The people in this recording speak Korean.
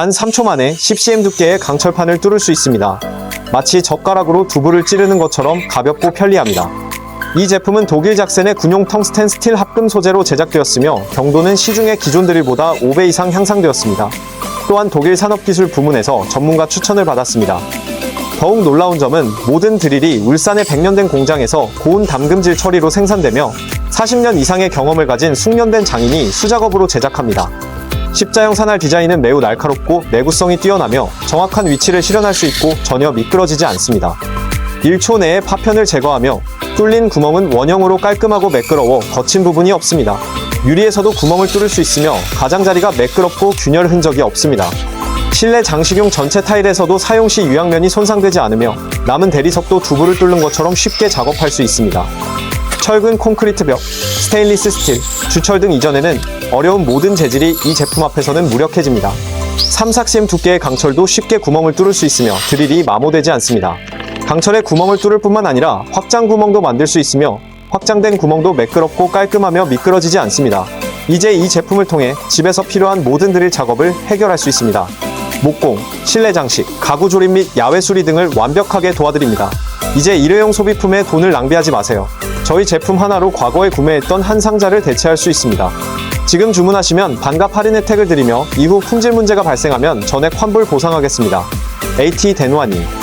단 3초 만에 10cm 두께의 강철판을 뚫을 수 있습니다. 마치 젓가락으로 두부를 찌르는 것처럼 가볍고 편리합니다. 이 제품은 독일 작센의 군용 텅스텐 스틸 합금 소재로 제작되었으며 경도는 시중의 기존 드릴보다 5배 이상 향상되었습니다. 또한 독일 산업기술 부문에서 전문가 추천을 받았습니다. 더욱 놀라운 점은 모든 드릴이 울산의 100년 된 공장에서 고온 담금질 처리로 생산되며 40년 이상의 경험을 가진 숙련된 장인이 수작업으로 제작합니다. 십자형 산할 디자인은 매우 날카롭고 내구성이 뛰어나며 정확한 위치를 실현할 수 있고 전혀 미끄러지지 않습니다. 1초 내에 파편을 제거하며 뚫린 구멍은 원형으로 깔끔하고 매끄러워 거친 부분이 없습니다. 유리에서도 구멍을 뚫을 수 있으며 가장자리가 매끄럽고 균열 흔적이 없습니다. 실내 장식용 전체 타일에서도 사용 시 유양면이 손상되지 않으며 남은 대리석도 두부를 뚫는 것처럼 쉽게 작업할 수 있습니다. 철근 콘크리트 벽, 스테인리스 스틸, 주철 등 이전에는 어려운 모든 재질이 이 제품 앞에서는 무력해집니다. 3, 4cm 두께의 강철도 쉽게 구멍을 뚫을 수 있으며 드릴이 마모되지 않습니다. 강철에 구멍을 뚫을 뿐만 아니라 확장 구멍도 만들 수 있으며 확장된 구멍도 매끄럽고 깔끔하며 미끄러지지 않습니다. 이제 이 제품을 통해 집에서 필요한 모든 드릴 작업을 해결할 수 있습니다. 목공, 실내 장식, 가구 조립 및 야외 수리 등을 완벽하게 도와드립니다. 이제 일회용 소비품에 돈을 낭비하지 마세요. 저희 제품 하나로 과거에 구매했던 한 상자를 대체할 수 있습니다. 지금 주문하시면 반값 할인 혜택을 드리며 이후 품질 문제가 발생하면 전액 환불 보상하겠습니다. AT 대노아님